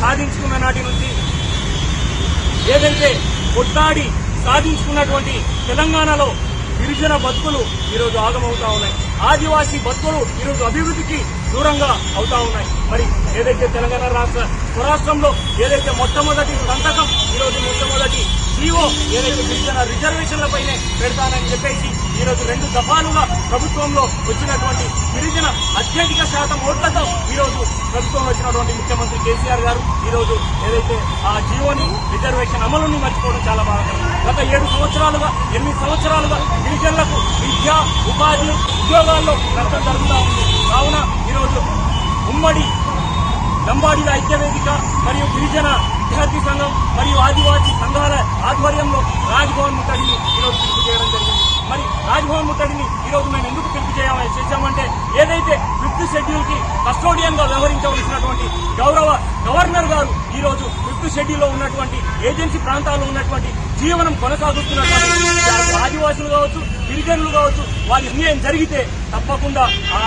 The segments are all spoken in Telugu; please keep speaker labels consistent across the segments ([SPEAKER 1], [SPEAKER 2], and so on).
[SPEAKER 1] సాధించుకున్న నాటి నుంచి ఏదైతే కొట్లాడి సాధించుకున్నటువంటి తెలంగాణలో గిరిజన బతుకులు ఈరోజు ఆగమవుతా ఉన్నాయి. ఆదివాసీ బతుకులు ఈరోజు అభివృద్ధికి దూరంగా అవుతా ఉన్నాయి. మరి ఏదైతే తెలంగాణ రాష్ట్ర స్వరాష్ట్రంలో ఏదైతే మొట్టమొదటి సంతకం ఈరోజు మొట్టమొదటి జీవో ఏదైతే గిరిజన రిజర్వేషన్లపైనే పెడతానని చెప్పేసి ఈరోజు రెండు దఫాలుగా ప్రభుత్వంలో వచ్చినటువంటి గిరిజన అత్యధిక శాతం ఓట్లతో ఈరోజు ప్రభుత్వంలో వచ్చినటువంటి ముఖ్యమంత్రి కేసీఆర్ గారు ఈరోజు ఏదైతే ఆ జీవోని రిజర్వేషన్ అమలుని మర్చిపోవడం చాలా బాధాకరం. గత ఏడు సంవత్సరాలుగా ఎనిమిది సంవత్సరాలుగా గిరిజనులకు విద్య ఉపాధి ఉద్యోగాల్లో నష్టం జరుగుతూ ఉంది. కావున ఈరోజు ఉమ్మడి లంబాడీల ఐక్యవేదిక మరియు గిరిజన విద్యార్థి సంఘం మరియు ఆదివాసీ సంఘాల ఆధ్వర్యంలో రాజ్భవన్ ముట్టడిని ఈరోజు పిలుపు చేయడం జరిగింది. మరి రాజ్భవన్ ముట్టడిని ఈ రోజు మేము ఎందుకు పిలుపు చేయాలని చేశామంటే ఏదైతే ఫిఫ్త్ షెడ్యూల్కి కస్టోడియన్గా వ్యవహరించవలసినటువంటి గౌరవ గవర్నర్ గారు ఈ రోజు ఫిఫ్త్ షెడ్యూల్లో ఉన్నటువంటి ఏజెన్సీ ప్రాంతాల్లో ఉన్నటువంటి జీవనం కొనసాగుతున్నటువంటి ఆదివాసులు కావచ్చు గిరిజనులు కావచ్చు వారి అన్యాయం జరిగితే తప్పకుండా ఆ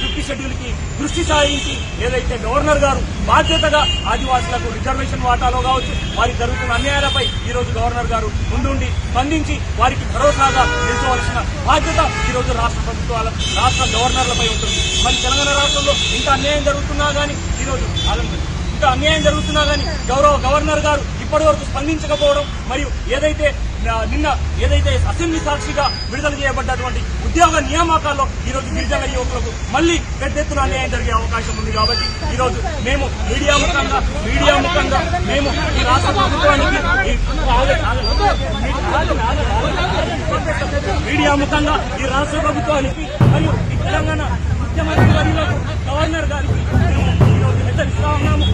[SPEAKER 1] ఫిఫ్టీ షెడ్యూల్కి దృష్టి సారించి ఏదైతే గవర్నర్ గారు బాధ్యతగా ఆదివాసులకు రిజర్వేషన్ వాటాలో కావచ్చు వారికి జరుగుతున్న అన్యాయాలపై ఈరోజు గవర్నర్ గారు ముందుండి స్పందించి వారికి భరోసాగా నిల్చోవలసిన బాధ్యత ఈరోజు రాష్ట్ర ప్రభుత్వాల రాష్ట్ర గవర్నర్లపై ఉంటుంది. మరి తెలంగాణ రాష్ట్రంలో ఇంత అన్యాయం జరుగుతున్నా కానీ ఈరోజు రోజు ఇంకా అన్యాయం జరుగుతున్నా కానీ గౌరవ గవర్నర్ గారు ఇప్పటి వరకు స్పందించకపోవడం మరియు ఏదైతే నిన్న ఏదైతే అసెంబ్లీ సాక్షిగా విడుదల చేయబడ్డటువంటి ఉద్యోగ నియామకాల్లో ఈ రోజు గిరిజన యువకులకు మళ్ళీ పెద్ద ఎత్తున అన్యాయం జరిగే అవకాశం ఉంది కాబట్టి ఈ రోజు మేము మీడియా ముఖంగా మీడియా ముఖంగా మేము ఈ రాష్ట్ర ప్రభుత్వానికి మీడియా ముఖంగా ఈ రాష్ట్ర ప్రభుత్వానికి మరియు ఈ తెలంగాణ ముఖ్యమంత్రి గవర్నర్ గారికి మేము ఈ రోజు హెచ్చరిస్తా ఉన్నాము.